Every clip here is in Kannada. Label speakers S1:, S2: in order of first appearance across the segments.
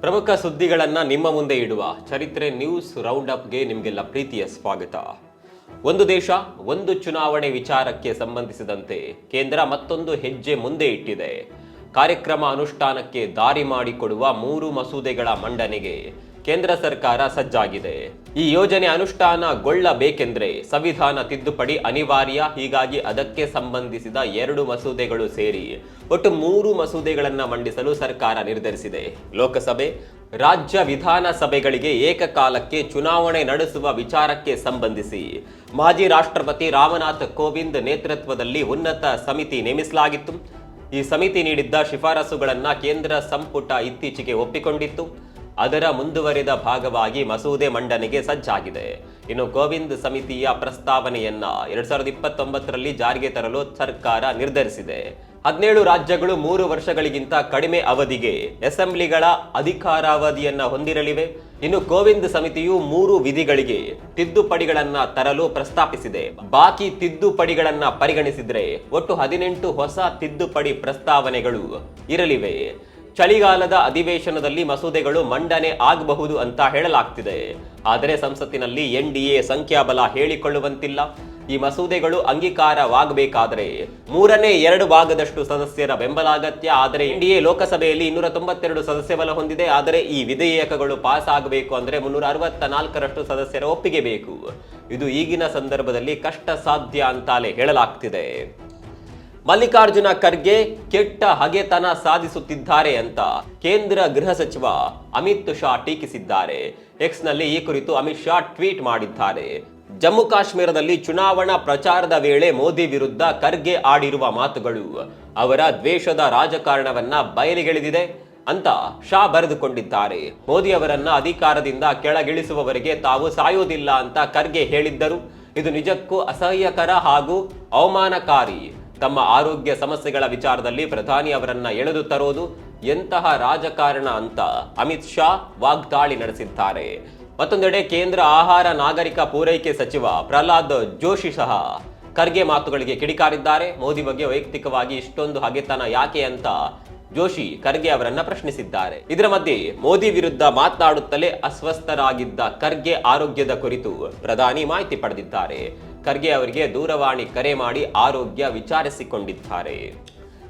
S1: ಪ್ರಮುಖ ಸುದ್ದಿಗಳನ್ನ ನಿಮ್ಮ ಮುಂದೆ ಇಡುವ ಚರಿತ್ರೆ ನ್ಯೂಸ್ ರೌಂಡ್ ಅಪ್ಗೆ ನಿಮಗೆಲ್ಲ ಪ್ರೀತಿಯ ಸ್ವಾಗತ. ಒಂದು ದೇಶ, ಒಂದು ಚುನಾವಣೆ ವಿಚಾರಕ್ಕೆ ಸಂಬಂಧಿಸಿದಂತೆ ಕೇಂದ್ರ ಮತ್ತೊಂದು ಹೆಜ್ಜೆ ಮುಂದೆ ಇಟ್ಟಿದೆ. ಕಾರ್ಯಕ್ರಮ ಅನುಷ್ಠಾನಕ್ಕೆ ದಾರಿ ಮಾಡಿಕೊಡುವ ಮೂರು ಮಸೂದೆಗಳ ಮಂಡನೆಗೆ ಕೇಂದ್ರ ಸರ್ಕಾರ ಸಜ್ಜಾಗಿದೆ. ಈ ಯೋಜನೆ ಅನುಷ್ಠಾನಗೊಳ್ಳಬೇಕೆಂದ್ರೆ ಸಂವಿಧಾನ ತಿದ್ದುಪಡಿ ಅನಿವಾರ್ಯ. ಹೀಗಾಗಿ ಅದಕ್ಕೆ ಸಂಬಂಧಿಸಿದ ಎರಡು ಮಸೂದೆಗಳು ಸೇರಿ ಒಟ್ಟು ಮೂರು ಮಸೂದೆಗಳನ್ನ ಮಂಡಿಸಲು ಸರ್ಕಾರ ನಿರ್ಧರಿಸಿದೆ. ಲೋಕಸಭೆ, ರಾಜ್ಯ ವಿಧಾನಸಭೆಗಳಿಗೆ ಏಕಕಾಲಕ್ಕೆ ಚುನಾವಣೆ ನಡೆಸುವ ವಿಚಾರಕ್ಕೆ ಸಂಬಂಧಿಸಿ ಮಾಜಿ ರಾಷ್ಟ್ರಪತಿ ರಾಮನಾಥ್ ಕೋವಿಂದ್ ನೇತೃತ್ವದಲ್ಲಿ ಉನ್ನತ ಸಮಿತಿ ನೇಮಿಸಲಾಗಿತ್ತು. ಈ ಸಮಿತಿ ನೀಡಿದ್ದ ಶಿಫಾರಸುಗಳನ್ನು ಕೇಂದ್ರ ಸಂಪುಟ ಇತ್ತೀಚೆಗೆ ಒಪ್ಪಿಕೊಂಡಿತ್ತು. ಅದರ ಮುಂದುವರಿದ ಭಾಗವಾಗಿ ಮಸೂದೆ ಮಂಡನೆಗೆ ಸಜ್ಜಾಗಿದೆ. ಇನ್ನು ಗೋವಿಂದ್ ಸಮಿತಿಯ ಪ್ರಸ್ತಾವನೆಯನ್ನ ಎರಡ್ ಸಾವಿರದ ಇಪ್ಪತ್ತೊಂಬತ್ತರಲ್ಲಿ ಜಾರಿಗೆ ತರಲು ಸರ್ಕಾರ ನಿರ್ಧರಿಸಿದೆ. ಹದಿನೇಳು ರಾಜ್ಯಗಳು ಮೂರು ವರ್ಷಗಳಿಗಿಂತ ಕಡಿಮೆ ಅವಧಿಗೆ ಅಸೆಂಬ್ಲಿಗಳ ಅಧಿಕಾರಾವಧಿಯನ್ನ ಹೊಂದಿರಲಿವೆ. ಇನ್ನು ಗೋವಿಂದ್ ಸಮಿತಿಯು ಮೂರು ವಿಧಿಗಳಿಗೆ ತಿದ್ದುಪಡಿಗಳನ್ನ ತರಲು ಪ್ರಸ್ತಾಪಿಸಿದೆ. ಬಾಕಿ ತಿದ್ದುಪಡಿಗಳನ್ನ ಪರಿಗಣಿಸಿದ್ರೆ ಒಟ್ಟು ಹದಿನೆಂಟು ಹೊಸ ತಿದ್ದುಪಡಿ ಪ್ರಸ್ತಾವನೆಗಳು ಇರಲಿವೆ. ಚಳಿಗಾಲದ ಅಧಿವೇಶನದಲ್ಲಿ ಮಸೂದೆಗಳು ಮಂಡನೆ ಆಗಬಹುದು ಅಂತ ಹೇಳಲಾಗ್ತಿದೆ. ಆದರೆ ಸಂಸತ್ತಿನಲ್ಲಿ ಎನ್ ಡಿ ಎ ಸಂಖ್ಯಾಬಲ ಹೇಳಿಕೊಳ್ಳುವಂತಿಲ್ಲ. ಈ ಮಸೂದೆಗಳು ಅಂಗೀಕಾರವಾಗಬೇಕಾದರೆ ಮೂರನೇ ಎರಡು ಭಾಗದಷ್ಟು ಸದಸ್ಯರ ಬೆಂಬಲ ಅಗತ್ಯ. ಆದರೆ ಎನ್ ಡಿ ಎ ಲೋಕಸಭೆಯಲ್ಲಿ ಇನ್ನೂರ ತೊಂಬತ್ತೆರಡು ಸದಸ್ಯ ಬಲ ಹೊಂದಿದೆ. ಆದರೆ ಈ ವಿಧೇಯಕಗಳು ಪಾಸ್ ಆಗಬೇಕು ಅಂದರೆ ಮುನ್ನೂರ ಅರವತ್ತ ನಾಲ್ಕರಷ್ಟು ಸದಸ್ಯರ ಒಪ್ಪಿಗೆ ಬೇಕು. ಇದು ಈಗಿನ ಸಂದರ್ಭದಲ್ಲಿ ಕಷ್ಟ ಸಾಧ್ಯ ಅಂತಾಲೆ ಹೇಳಲಾಗ್ತಿದೆ. ಮಲ್ಲಿಕಾರ್ಜುನ ಖರ್ಗೆ ಕೆಟ್ಟ ಹಗೆತನ ಸಾಧಿಸುತ್ತಿದ್ದಾರೆ ಅಂತ ಕೇಂದ್ರ ಗೃಹ ಸಚಿವ ಅಮಿತ್ ಶಾ ಟೀಕಿಸಿದ್ದಾರೆ. ಎಕ್ಸ್ನಲ್ಲಿ ಈ ಕುರಿತು ಅಮಿತ್ ಶಾ ಟ್ವೀಟ್ ಮಾಡಿದ್ದಾರೆ. ಜಮ್ಮು ಕಾಶ್ಮೀರದಲ್ಲಿ ಚುನಾವಣಾ ಪ್ರಚಾರದ ವೇಳೆ ಮೋದಿ ವಿರುದ್ಧ ಖರ್ಗೆ ಆಡಿರುವ ಮಾತುಗಳು. ಅವರ ದ್ವೇಷದ ರಾಜಕಾರಣವನ್ನ ಬಯಲಿಗೆಳೆದಿದೆ ಅಂತ ಶಾ ಬರೆದುಕೊಂಡಿದ್ದಾರೆ. ಮೋದಿ ಅವರನ್ನ ಅಧಿಕಾರದಿಂದ ಕೆಳಗಿಳಿಸುವವರಿಗೆ ತಾವು ಸಾಯೋದಿಲ್ಲ ಅಂತ ಖರ್ಗೆ ಹೇಳಿದ್ದರು. ಇದು ನಿಜಕ್ಕೂ ಅಸಹ್ಯಕರ ಹಾಗೂ ಅವಮಾನಕಾರಿ. ತಮ್ಮ ಆರೋಗ್ಯ ಸಮಸ್ಯೆಗಳ ವಿಚಾರದಲ್ಲಿ ಪ್ರಧಾನಿ ಅವರನ್ನ ಎಳೆದು ತರೋದು ಎಂತಹ ರಾಜಕಾರಣ ಅಂತ ಅಮಿತ್ ಶಾ ವಾಗ್ದಾಳಿ ನಡೆಸಿದ್ದಾರೆ. ಮತ್ತೊಂದೆಡೆ ಕೇಂದ್ರ ಆಹಾರ ನಾಗರಿಕ ಪೂರೈಕೆ ಸಚಿವ ಪ್ರಹ್ಲಾದ್ ಜೋಶಿ ಸಹ ಖರ್ಗೆ ಮಾತುಗಳಿಗೆ ಕಿಡಿಕಾರಿದ್ದಾರೆ. ಮೋದಿ ಬಗ್ಗೆ ವೈಯಕ್ತಿಕವಾಗಿ ಇಷ್ಟೊಂದು ಹಗೆತನ ಯಾಕೆ ಅಂತ ಜೋಶಿ ಖರ್ಗೆ ಅವರನ್ನ ಪ್ರಶ್ನಿಸಿದ್ದಾರೆ. ಇದರ ಮಧ್ಯೆ ಮೋದಿ ವಿರುದ್ಧ ಮಾತನಾಡುತ್ತಲೇ ಅಸ್ವಸ್ಥರಾಗಿದ್ದ ಖರ್ಗೆ ಆರೋಗ್ಯದ ಕುರಿತು ಪ್ರಧಾನಿ ಮಾಹಿತಿ ಪಡೆದಿದ್ದಾರೆ. ಖರ್ಗೆ ಅವರಿಗೆ ದೂರವಾಣಿ ಕರೆ ಮಾಡಿ ಆರೋಗ್ಯ ವಿಚಾರಿಸಿಕೊಂಡಿದ್ದಾರೆ.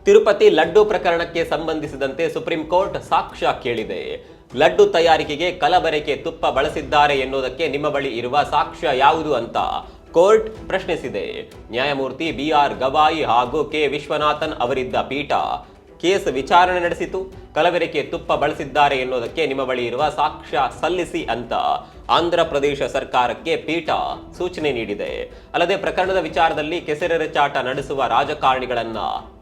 S1: ತಿರುಪತಿ ಲಡ್ಡು ಪ್ರಕರಣಕ್ಕೆ ಸಂಬಂಧಿಸಿದಂತೆ ಸುಪ್ರೀಂ ಕೋರ್ಟ್ ಸಾಕ್ಷ್ಯ ಕೇಳಿದೆ. ಲಡ್ಡು ತಯಾರಿಕೆಗೆ ಕಲಬೆರಕೆ ತುಪ್ಪ ಬಳಸಿದ್ದಾರೆ ಎನ್ನುವುದಕ್ಕೆ ನಿಮ್ಮ ಬಳಿ ಇರುವ ಸಾಕ್ಷ್ಯ ಯಾವುದು ಅಂತ ಕೋರ್ಟ್ ಪ್ರಶ್ನಿಸಿದೆ. ನ್ಯಾಯಮೂರ್ತಿ ಬಿ ಆರ್ ಗವಾಯಿ ಹಾಗೂ ಕೆ ವಿಶ್ವನಾಥನ್ ಅವರಿದ್ದ ಪೀಠ ಕೇಸ್ ವಿಚಾರಣೆ ನಡೆಸಿತು. ಕಲಬೆರಕೆ ತುಪ್ಪ ಬಳಸಿದ್ದಾರೆ ಎನ್ನುವುದಕ್ಕೆ ನಿಮ್ಮ ಬಳಿ ಇರುವ ಸಾಕ್ಷ್ಯ ಸಲ್ಲಿಸಿ ಅಂತ ಆಂಧ್ರ ಪ್ರದೇಶ ಸರ್ಕಾರಕ್ಕೆ ಪೀಠ ಸೂಚನೆ ನೀಡಿದೆ. ಅಲ್ಲದೆ ಪ್ರಕರಣದ ವಿಚಾರದಲ್ಲಿ ಕೆಸರೆರಚಾಟ ನಡೆಸುವ ರಾಜಕಾರಣಿಗಳನ್ನ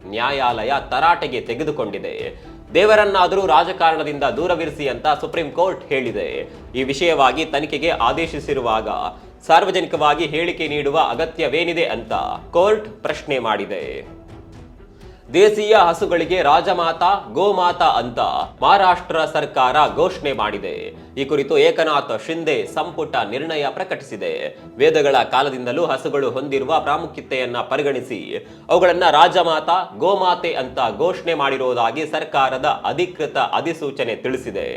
S1: ನ್ಯಾಯಾಲಯ ತರಾಟೆಗೆ ತೆಗೆದುಕೊಂಡಿದೆ. ದೇವರನ್ನಾದರೂ ರಾಜಕಾರಣದಿಂದ ದೂರವಿರಿಸಿ ಅಂತ ಸುಪ್ರೀಂ ಕೋರ್ಟ್ ಹೇಳಿದೆ. ಈ ವಿಷಯವಾಗಿ ತನಿಖೆಗೆ ಆದೇಶಿಸಿರುವಾಗ ಸಾರ್ವಜನಿಕವಾಗಿ ಹೇಳಿಕೆ ನೀಡುವ ಅಗತ್ಯವೇನಿದೆ ಅಂತ ಕೋರ್ಟ್ ಪ್ರಶ್ನೆ ಮಾಡಿದೆ. ದೇಶೀಯ ಹಸುಗಳಿಗೆ ರಾಜಮಾತಾ, ಗೋಮಾತಾ ಅಂತ ಮಹಾರಾಷ್ಟ್ರ ಸರ್ಕಾರ ಘೋಷಣೆ ಮಾಡಿದೆ. ಈ ಕುರಿತು ಏಕನಾಥ್ ಶಿಂದೆ ಸಂಪುಟ ನಿರ್ಣಯ ಪ್ರಕಟಿಸಿದೆ. ವೇದಗಳ ಕಾಲದಿಂದಲೂ ಹಸುಗಳು ಹೊಂದಿರುವ ಪ್ರಾಮುಖ್ಯತೆಯನ್ನ ಪರಿಗಣಿಸಿ ಅವುಗಳನ್ನ ರಾಜಮಾತಾ, ಗೋಮಾತೆ ಅಂತ ಘೋಷಣೆ ಮಾಡಿರುವುದಾಗಿ ಸರ್ಕಾರದ ಅಧಿಕೃತ ಅಧಿಸೂಚನೆ ತಿಳಿಸಿದೆ.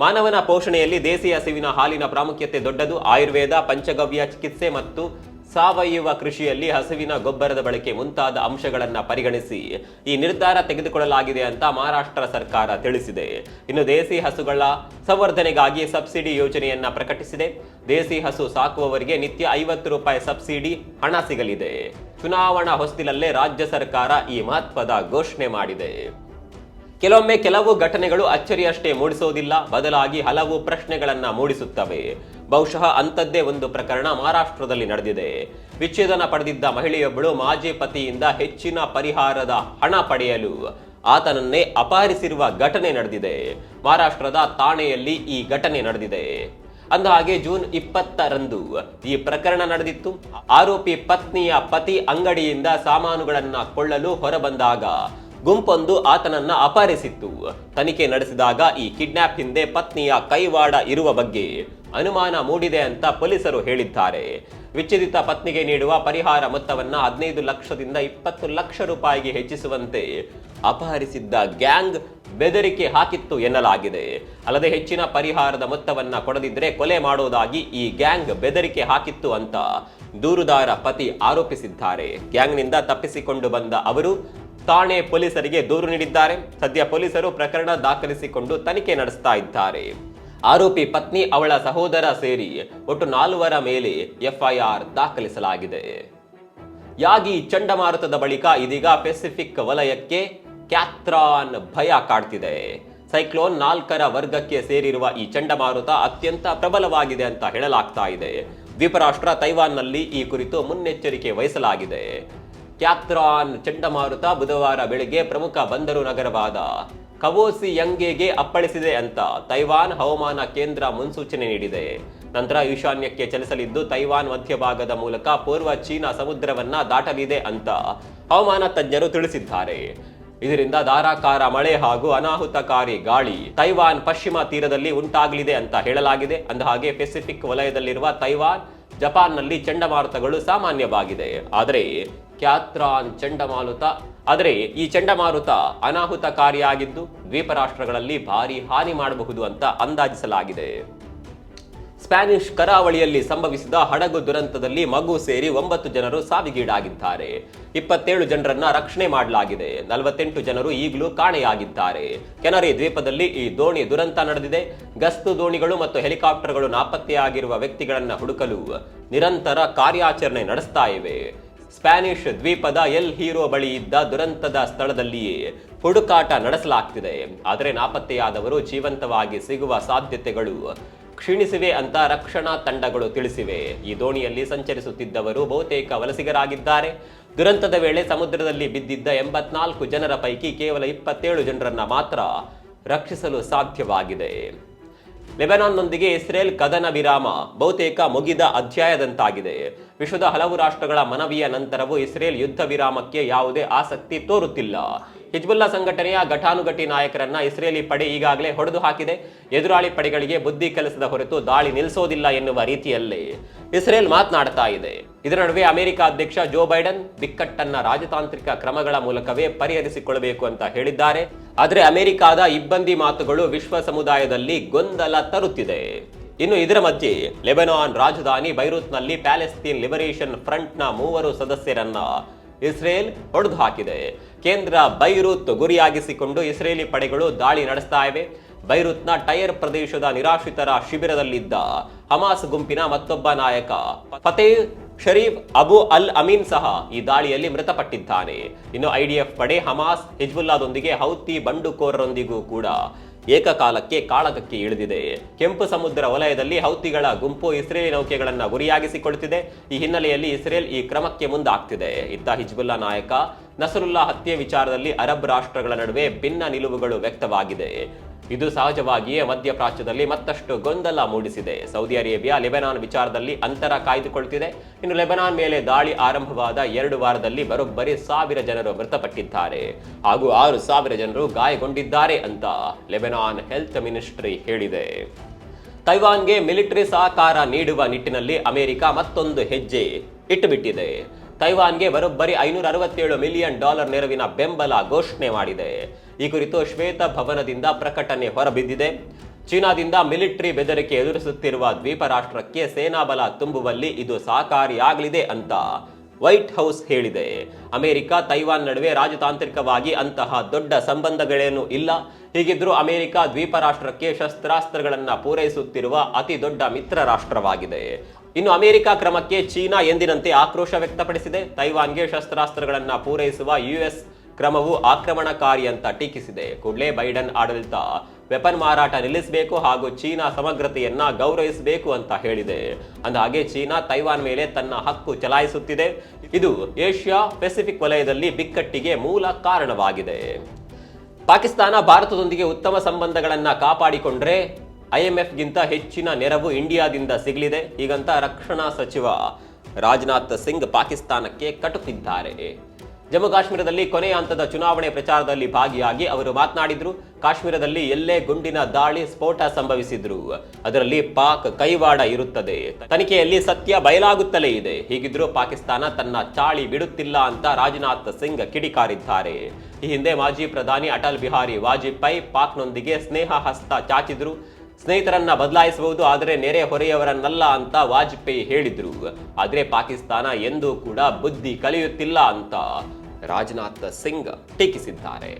S1: ಮಾನವನ ಪೋಷಣೆಯಲ್ಲಿ ದೇಸಿ ಹಸುವಿನ ಹಾಲಿನ ಪ್ರಾಮುಖ್ಯತೆ ದೊಡ್ಡದು. ಆಯುರ್ವೇದ, ಪಂಚಗವ್ಯ ಚಿಕಿತ್ಸೆ ಮತ್ತು ಸಾವಯವ ಕೃಷಿಯಲ್ಲಿ ಹಸುವಿನ ಗೊಬ್ಬರದ ಬಳಕೆ ಮುಂತಾದ ಅಂಶಗಳನ್ನು ಪರಿಗಣಿಸಿ ಈ ನಿರ್ಧಾರ ತೆಗೆದುಕೊಳ್ಳಲಾಗಿದೆ ಅಂತ ಮಹಾರಾಷ್ಟ್ರ ಸರ್ಕಾರ ತಿಳಿಸಿದೆ. ಇನ್ನು ದೇಸಿ ಹಸುಗಳ ಸಂವರ್ಧನೆಗಾಗಿ ಸಬ್ಸಿಡಿ ಯೋಜನೆಯನ್ನ ಪ್ರಕಟಿಸಿದೆ. ದೇಸಿ ಹಸು ಸಾಕುವವರಿಗೆ ನಿತ್ಯ ಐವತ್ತು ರೂಪಾಯಿ ಸಬ್ಸಿಡಿ ಹಣ ಸಿಗಲಿದೆ. ಚುನಾವಣಾ ಹೊಸ್ತಿಲಲ್ಲೇ ರಾಜ್ಯ ಸರ್ಕಾರ ಈ ಮಹತ್ವದ ಘೋಷಣೆ ಮಾಡಿದೆ. ಕೆಲವೊಮ್ಮೆ ಕೆಲವು ಘಟನೆಗಳು ಅಚ್ಚರಿಯಷ್ಟೇ ಮೂಡಿಸೋದಿಲ್ಲ. ಬದಲಾಗಿ ಹಲವು ಪ್ರಶ್ನೆಗಳನ್ನ ಮೂಡಿಸುತ್ತವೆ. ಬಹುಶಃ ಅಂಥದ್ದೇ ಒಂದು ಪ್ರಕರಣ ಮಹಾರಾಷ್ಟ್ರದಲ್ಲಿ ನಡೆದಿದೆ. ವಿಚ್ಛೇದನ ಪಡೆದಿದ್ದ ಮಹಿಳೆಯೊಬ್ಬಳು ಮಾಜಿ ಪತಿಯಿಂದ ಹೆಚ್ಚಿನ ಪರಿಹಾರದ ಹಣ ಪಡೆಯಲು ಆತನನ್ನೇ ಅಪಹರಿಸಿರುವ ಘಟನೆ ನಡೆದಿದೆ. ಮಹಾರಾಷ್ಟ್ರದ ತಾಣೆಯಲ್ಲಿ ಈ ಘಟನೆ ನಡೆದಿದೆ. ಅಂದಹಾಗೆ ಜೂನ್ ಇಪ್ಪತ್ತರಂದು ಈ ಪ್ರಕರಣ ನಡೆದಿತ್ತು. ಆರೋಪಿ ಪತ್ನಿಯ ಪತಿ ಅಂಗಡಿಯಿಂದ ಸಾಮಾನುಗಳನ್ನ ಕೊಳ್ಳಲು ಹೊರಬಂದಾಗ ಗುಂಪೊಂದು ಆತನನ್ನ ಅಪಹರಿಸಿತ್ತು. ತನಿಖೆ ನಡೆಸಿದಾಗ ಈ ಕಿಡ್ನಾಪ್ ಹಿಂದೆ ಪತ್ನಿಯ ಕೈವಾಡ ಇರುವ ಬಗ್ಗೆ ಅನುಮಾನ ಮೂಡಿದೆ ಅಂತ ಪೊಲೀಸರು ಹೇಳಿದ್ದಾರೆ. ವಿಚ್ಛೇದಿತ ಪತ್ನಿಗೆ ನೀಡುವ ಪರಿಹಾರ ಮೊತ್ತವನ್ನ ಹದಿನೈದು ಲಕ್ಷದಿಂದ ಇಪ್ಪತ್ತು ಲಕ್ಷ ರೂಪಾಯಿಗೆ ಹೆಚ್ಚಿಸುವಂತೆ ಅಪಹರಿಸಿದ್ದ ಗ್ಯಾಂಗ್ ಬೆದರಿಕೆ ಹಾಕಿತ್ತು ಎನ್ನಲಾಗಿದೆ. ಅಲ್ಲದೆ ಹೆಚ್ಚಿನ ಪರಿಹಾರದ ಮೊತ್ತವನ್ನ ಕೊಡದಿದ್ರೆ ಕೊಲೆ ಮಾಡೋದಾಗಿ ಈ ಗ್ಯಾಂಗ್ ಬೆದರಿಕೆ ಹಾಕಿತ್ತು ಅಂತ ದೂರುದಾರ ಪತಿ ಆರೋಪಿಸಿದ್ದಾರೆ. ಗ್ಯಾಂಗ್ನಿಂದ ತಪ್ಪಿಸಿಕೊಂಡು ಬಂದ ಅವರು ಠಾಣೆ ಪೊಲೀಸರಿಗೆ ದೂರು ನೀಡಿದ್ದಾರೆ. ಸದ್ಯ ಪೊಲೀಸರು ಪ್ರಕರಣ ದಾಖಲಿಸಿಕೊಂಡು ತನಿಖೆ ನಡೆಸ್ತಾ ಇದ್ದಾರೆ. ಆರೋಪಿ ಪತ್ನಿ ಅವಳ ಸಹೋದರ ಸೇರಿ ಒಟ್ಟು ನಾಲ್ವರ ಮೇಲೆ ಎಫ್ಐಆರ್ ದಾಖಲಿಸಲಾಗಿದೆ. ಯಾಗಿ ಚಂಡಮಾರುತದ ಬಳಿಕ ಇದೀಗ ಪೆಸಿಫಿಕ್ ವಲಯಕ್ಕೆ ಕ್ಯಾತ್ರಾನ್ ಭಯ ಕಾಡ್ತಿದೆ. ಸೈಕ್ಲೋನ್ ನಾಲ್ಕರ ವರ್ಗಕ್ಕೆ ಸೇರಿರುವ ಈ ಚಂಡಮಾರುತ ಅತ್ಯಂತ ಪ್ರಬಲವಾಗಿದೆ ಅಂತ ಹೇಳಲಾಗ್ತಾ ಇದೆ. ದ್ವೀಪರಾಷ್ಟ್ರ ತೈವಾನ್ನಲ್ಲಿ ಈ ಕುರಿತು ಮುನ್ನೆಚ್ಚರಿಕೆ ವಹಿಸಲಾಗಿದೆ. ಕ್ಯಾತ್ರಾನ್ ಚಂಡಮಾರುತ ಬುಧವಾರ ಬೆಳಿಗ್ಗೆ ಪ್ರಮುಖ ಬಂದರು ನಗರವಾದ ಕವೋಸಿ ಯಂಗೆಗೆ ಅಪ್ಪಳಿಸಿದೆ ಅಂತ ತೈವಾನ್ ಹವಾಮಾನ ಕೇಂದ್ರ ಮುನ್ಸೂಚನೆ ನೀಡಿದೆ. ನಂತರ ಈಶಾನ್ಯಕ್ಕೆ ಚಲಿಸಲಿದ್ದು ತೈವಾನ್ ಮಧ್ಯಭಾಗದ ಮೂಲಕ ಪೂರ್ವ ಚೀನಾ ಸಮುದ್ರವನ್ನ ದಾಟಲಿದೆ ಅಂತ ಹವಾಮಾನ ತಜ್ಞರು ತಿಳಿಸಿದ್ದಾರೆ. ಇದರಿಂದ ಧಾರಾಕಾರ ಮಳೆ ಹಾಗೂ ಅನಾಹುತಕಾರಿ ಗಾಳಿ ತೈವಾನ್ ಪಶ್ಚಿಮ ತೀರದಲ್ಲಿ ಉಂಟಾಗಲಿದೆ ಅಂತ ಹೇಳಲಾಗಿದೆ. ಅಂದಹಾಗೆ ಪೆಸಿಫಿಕ್ ವಲಯದಲ್ಲಿರುವ ತೈವಾನ್, ಜಪಾನ್ನಲ್ಲಿ ಚಂಡಮಾರುತಗಳು ಸಾಮಾನ್ಯವಾಗಿದೆ. ಆದರೆ ಕ್ಯಾತ್ರಾನ್ ಚಂಡಮಾರುತ. ಆದರೆ ಈ ಚಂಡಮಾರುತ ಅನಾಹುತಕಾರಿಯಾಗಿದ್ದು ದ್ವೀಪ ರಾಷ್ಟ್ರಗಳಲ್ಲಿ ಭಾರಿ ಹಾನಿ ಮಾಡಬಹುದು ಅಂತ ಅಂದಾಜಿಸಲಾಗಿದೆ. ಸ್ಪ್ಯಾನಿಷ್ ಕರಾವಳಿಯಲ್ಲಿ ಸಂಭವಿಸಿದ ಹಡಗು ದುರಂತದಲ್ಲಿ ಮಗು ಸೇರಿ ಒಂಬತ್ತು ಜನರು ಸಾವಿಗೀಡಾಗಿದ್ದಾರೆ. ಇಪ್ಪತ್ತೇಳು ಜನರನ್ನ ರಕ್ಷಣೆ ಮಾಡಲಾಗಿದೆ. ನಲವತ್ತೆಂಟು ಜನರು ಈಗಲೂ ಕಾಣೆಯಾಗಿದ್ದಾರೆ. ಕೆನರಿ ದ್ವೀಪದಲ್ಲಿ ಈ ದೋಣಿ ದುರಂತ ನಡೆದಿದೆ. ಗಸ್ತು ದೋಣಿಗಳು ಮತ್ತು ಹೆಲಿಕಾಪ್ಟರ್ಗಳು ನಾಪತ್ತೆಯಾಗಿರುವ ವ್ಯಕ್ತಿಗಳನ್ನ ಹುಡುಕಲು ನಿರಂತರ ಕಾರ್ಯಾಚರಣೆ ನಡೆಸ್ತಾ ಇವೆ. ಸ್ಪ್ಯಾನಿಷ್ ದ್ವೀಪದ ಎಲ್ ಹೀರೋ ಬಳಿ ಇದ್ದ ದುರಂತದ ಸ್ಥಳದಲ್ಲಿಯೇ ಹುಡುಕಾಟ ನಡೆಸಲಾಗ್ತಿದೆ. ಆದರೆ ನಾಪತ್ತೆಯಾದವರು ಜೀವಂತವಾಗಿ ಸಿಗುವ ಸಾಧ್ಯತೆಗಳು ಕ್ಷೀಣಿಸಿವೆ ಅಂತ ರಕ್ಷಣಾ ತಂಡಗಳು ತಿಳಿಸಿವೆ. ಈ ದೋಣಿಯಲ್ಲಿ ಸಂಚರಿಸುತ್ತಿದ್ದವರು ಬಹುತೇಕ ವಲಸಿಗರಾಗಿದ್ದಾರೆ. ದುರಂತದ ವೇಳೆ ಸಮುದ್ರದಲ್ಲಿ ಬಿದ್ದಿದ್ದ ಎಂಬತ್ನಾಲ್ಕು ಜನರ ಪೈಕಿ ಕೇವಲ ಇಪ್ಪತ್ತೇಳು ಜನರನ್ನ ಮಾತ್ರ ರಕ್ಷಿಸಲು ಸಾಧ್ಯವಾಗಿದೆ. ಲೆಬನಾನ್ನೊಂದಿಗೆ ಇಸ್ರೇಲ್ ಕದನ ವಿರಾಮ, ಬಹುತೇಕ ಮುಗಿದ ಅಧ್ಯಾಯದಂತಾಗಿದೆ. ವಿಶ್ವದ ಹಲವು ರಾಷ್ಟ್ರಗಳ ಮನವಿಯ ನಂತರವೂ ಇಸ್ರೇಲ್ ಯುದ್ಧ ವಿರಾಮಕ್ಕೆ ಯಾವುದೇ ಆಸಕ್ತಿ ತೋರುತ್ತಿಲ್ಲ. ಹಿಜ್ಬುಲ್ಲಾ ಸಂಘಟನೆಯ ಘಟಾನುಘಟಿ ನಾಯಕರನ್ನ ಇಸ್ರೇಲಿ ಪಡೆ ಈಗಾಗಲೇ ಹೊಡೆದು ಹಾಕಿದೆ. ಎದುರಾಳಿ ಪಡೆಗಳಿಗೆ ಬುದ್ಧಿ ಕೆಲಸದ ಹೊರತು ದಾಳಿ ನಿಲ್ಲಿಸೋದಿಲ್ಲ ಎನ್ನುವ ರೀತಿಯಲ್ಲಿ ಇಸ್ರೇಲ್ ಮಾತನಾಡ್ತಾ ಇದೆ. ಇದರ ನಡುವೆ ಅಮೆರಿಕ ಅಧ್ಯಕ್ಷ ಜೋ ಬೈಡನ್ ಬಿಕ್ಕಟ್ಟನ್ನ ರಾಜತಾಂತ್ರಿಕ ಕ್ರಮಗಳ ಮೂಲಕವೇ ಪರಿಹರಿಸಿಕೊಳ್ಳಬೇಕು ಅಂತ ಹೇಳಿದ್ದಾರೆ. ಆದರೆ ಅಮೆರಿಕದ ಇಬ್ಬಂದಿ ಮಾತುಗಳು ವಿಶ್ವ ಸಮುದಾಯದಲ್ಲಿ ಗೊಂದಲ ತರುತ್ತಿದೆ. ಇನ್ನು ಇದರ ಮಧ್ಯೆ ಲೆಬನಾನ್ ರಾಜಧಾನಿ ಬೈರೂತ್ನಲ್ಲಿ ಪ್ಯಾಲೆಸ್ತೀನ್ ಲಿಬರೇಷನ್ ಫ್ರಂಟ್ನ ಮೂವರು ಸದಸ್ಯರನ್ನ ಇಸ್ರೇಲ್ ಹೊಡೆದು ಹಾಕಿದೆ ಕೇಂದ್ರ ಬೈರೂತ್ ಗುರಿಯಾಗಿಸಿಕೊಂಡು ಇಸ್ರೇಲಿ ಪಡೆಗಳು ದಾಳಿ ನಡೆಸ್ತಾ ಇವೆ. ಬೈರೂತ್ನ ಟೈರ್ ಪ್ರದೇಶದ ನಿರಾಶ್ರಿತರ ಶಿಬಿರದಲ್ಲಿದ್ದ ಹಮಾಸ್ ಗುಂಪಿನ ಮತ್ತೊಬ್ಬ ನಾಯಕ ಫತೇ ಶರೀಫ್ ಅಬು ಅಲ್ ಅಮೀನ್ ಸಹ ಈ ದಾಳಿಯಲ್ಲಿ ಮೃತಪಟ್ಟಿದ್ದಾನೆ. ಇನ್ನು ಐಡಿಎಫ್ ಪಡೆ ಹಮಾಸ್ ಹಿಜ್ಬುಲ್ಲಾದೊಂದಿಗೆ ಹೌತಿ ಬಂಡುಕೋರರೊಂದಿಗೂ ಕೂಡ ಏಕಕಾಲಕ್ಕೆ ಕಾಳಗಕ್ಕೆ ಇಳಿದಿದೆ. ಕೆಂಪು ಸಮುದ್ರ ವಲಯದಲ್ಲಿ ಹೌತಿಗಳ ಗುಂಪು ಇಸ್ರೇಲಿ ನೌಕೆಗಳನ್ನು ಗುರಿಯಾಗಿಸಿಕೊಳ್ಳುತ್ತಿದೆ ಈ ಹಿನ್ನೆಲೆಯಲ್ಲಿ ಇಸ್ರೇಲ್ ಈ ಕ್ರಮಕ್ಕೆ ಮುಂದಾಗ್ತಿದೆ. ಇತ್ತ ಹಿಜ್ಬುಲ್ಲಾ ನಾಯಕ ನಸರುಲ್ಲಾ ಹತ್ಯೆ ವಿಚಾರದಲ್ಲಿ ಅರಬ್ ರಾಷ್ಟ್ರಗಳ ನಡುವೆ ಭಿನ್ನ ನಿಲುವುಗಳು ವ್ಯಕ್ತವಾಗಿದೆ. ಇದು ಸಹಜವಾಗಿಯೇ ಮಧ್ಯಪ್ರಾಚ್ಯದಲ್ಲಿ ಮತ್ತಷ್ಟು ಗೊಂದಲ ಮೂಡಿಸಿದೆ. ಸೌದಿ ಅರೇಬಿಯಾ ಲೆಬನಾನ್ ವಿಚಾರದಲ್ಲಿ ಅಂತರ ಕಾಯ್ದುಕೊಳ್ತಿದೆ ಇನ್ನು ಲೆಬನಾನ್ ಮೇಲೆ ದಾಳಿ ಆರಂಭವಾದ ಎರಡು ವಾರದಲ್ಲಿ ಬರೋಬ್ಬರಿ ಸಾವಿರ ಜನರು ಮೃತಪಟ್ಟಿದ್ದಾರೆ. ಹಾಗೂ ಆರು ಸಾವಿರ ಜನರು ಗಾಯಗೊಂಡಿದ್ದಾರೆ ಅಂತ ಲೆಬನಾನ್ ಹೆಲ್ತ್ ಮಿನಿಸ್ಟ್ರಿ ಹೇಳಿದೆ. ತೈವಾನ್ಗೆ ಮಿಲಿಟರಿ ಸಹಕಾರ ನೀಡುವ ನಿಟ್ಟಿನಲ್ಲಿ ಅಮೆರಿಕ ಮತ್ತೊಂದು ಹೆಜ್ಜೆ ಇಟ್ಟುಬಿಟ್ಟಿದೆ. ತೈವಾನ್ಗೆ ಬರೋಬ್ಬರಿ ಐನೂರ ಅರವತ್ತೇಳು ಮಿಲಿಯನ್ ಡಾಲರ್ ನೆರವಿನ ಬೆಂಬಲ ಘೋಷಣೆ ಮಾಡಿದೆ. ಈ ಕುರಿತು ಶ್ವೇತ ಭವನದಿಂದ ಪ್ರಕಟಣೆ ಹೊರಬಿದ್ದಿದೆ. ಚೀನಾದಿಂದ ಮಿಲಿಟರಿ ಬೆದರಿಕೆ ಎದುರಿಸುತ್ತಿರುವ ದ್ವೀಪ ರಾಷ್ಟ್ರಕ್ಕೆ ಸೇನಾ ಬಲ ತುಂಬುವಲ್ಲಿ ಇದು ಸಹಕಾರಿಯಾಗಲಿದೆ ಅಂತ ವೈಟ್ ಹೌಸ್ ಹೇಳಿದೆ. ಅಮೆರಿಕ, ತೈವಾನ್ ನಡುವೆ ರಾಜತಾಂತ್ರಿಕವಾಗಿ ಅಂತಹ ದೊಡ್ಡ ಸಂಬಂಧಗಳೇನೂ ಇಲ್ಲ. ಹೀಗಿದ್ರೂ ಅಮೆರಿಕ ದ್ವೀಪ ರಾಷ್ಟ್ರಕ್ಕೆ ಶಸ್ತ್ರಾಸ್ತ್ರಗಳನ್ನು ಪೂರೈಸುತ್ತಿರುವ ಅತಿ ದೊಡ್ಡ ಮಿತ್ರ ರಾಷ್ಟ್ರವಾಗಿದೆ ಇನ್ನು ಅಮೆರಿಕ ಕ್ರಮಕ್ಕೆ ಚೀನಾ ಎಂದಿನಂತೆ ಆಕ್ರೋಶ ವ್ಯಕ್ತಪಡಿಸಿದೆ. ತೈವಾನ್ಗೆ ಶಸ್ತ್ರಾಸ್ತ್ರಗಳನ್ನು ಪೂರೈಸುವ ಯುಎಸ್ ಕ್ರಮವು ಆಕ್ರಮಣಕಾರಿ ಅಂತ ಟೀಕಿಸಿದೆ. ಕೂಡಲೇ ಬೈಡನ್ ಆಡಳಿತ ವೆಪನ್ ಮಾರಾಟ ನಿಲ್ಲಿಸಬೇಕು ಹಾಗೂ ಚೀನಾ ಸಮಗ್ರತೆಯನ್ನ ಗೌರವಿಸಬೇಕು ಅಂತ ಹೇಳಿದೆ. ಅಂದಹಾಗೆ ಚೀನಾ ತೈವಾನ್ ಮೇಲೆ ತನ್ನ ಹಕ್ಕು ಚಲಾಯಿಸುತ್ತಿದೆ. ಇದು ಏಷ್ಯಾ ಪೆಸಿಫಿಕ್ ವಲಯದಲ್ಲಿ ಬಿಕ್ಕಟ್ಟಿಗೆ ಮೂಲ ಕಾರಣವಾಗಿದೆ. ಪಾಕಿಸ್ತಾನ ಭಾರತದೊಂದಿಗೆ ಉತ್ತಮ ಸಂಬಂಧಗಳನ್ನ ಕಾಪಾಡಿಕೊಂಡ್ರೆ ಐಎಂಎಫ್ಗಿಂತ ಹೆಚ್ಚಿನ ನೆರವು ಇಂಡಿಯಾದಿಂದ ಸಿಗಲಿದೆ. ಹೀಗಂತ ರಕ್ಷಣಾ ಸಚಿವ ರಾಜನಾಥ್ ಸಿಂಗ್ ಪಾಕಿಸ್ತಾನಕ್ಕೆ ಕಟುಕಿದ್ದಾರೆ ಜಮ್ಮು ಕಾಶ್ಮೀರದಲ್ಲಿ ಕೊನೆಯ ಹಂತದ ಚುನಾವಣೆ ಪ್ರಚಾರದಲ್ಲಿ ಭಾಗಿಯಾಗಿ ಅವರು ಮಾತನಾಡಿದ್ರು. ಕಾಶ್ಮೀರದಲ್ಲಿ ಎಲ್ಲೇ ಗುಂಡಿನ ದಾಳಿ, ಸ್ಫೋಟ ಸಂಭವಿಸಿದ್ರು. ಅದರಲ್ಲಿ ಪಾಕ್ ಕೈವಾಡ ಇರುತ್ತದೆ. ತನಿಖೆಯಲ್ಲಿ ಸತ್ಯ ಬಯಲಾಗುತ್ತಲೇ ಇದೆ. ಹೀಗಿದ್ರೂ ಪಾಕಿಸ್ತಾನ ತನ್ನ ಚಾಳಿ ಬಿಡುತ್ತಿಲ್ಲ ಅಂತ ರಾಜನಾಥ್ ಸಿಂಗ್ ಕಿಡಿಕಾರಿದ್ದಾರೆ. ಈ ಹಿಂದೆ ಮಾಜಿ ಪ್ರಧಾನಿ ಅಟಲ್ ಬಿಹಾರಿ ವಾಜಪೇಯಿ ಪಾಕ್ನೊಂದಿಗೆ ಸ್ನೇಹ ಹಸ್ತ ಚಾಚಿದ್ರು. ಸ್ನೇಹಿತರನ್ನ ಬದಲಾಯಿಸಬಹುದು, ಆದರೆ ನೆರೆ ಹೊರೆಯವರನ್ನಲ್ಲ ಅಂತ ವಾಜಪೇಯಿ ಹೇಳಿದ್ರು. ಆದರೆ ಪಾಕಿಸ್ತಾನ ಎಂದೂ ಕೂಡ ಬುದ್ಧಿ ಕಲಿಯುತ್ತಿಲ್ಲ ಅಂತ ರಾಜನಾಥ್ ಸಿಂಗ್ ಟೀಕಿಸಿದ್ದಾರೆ.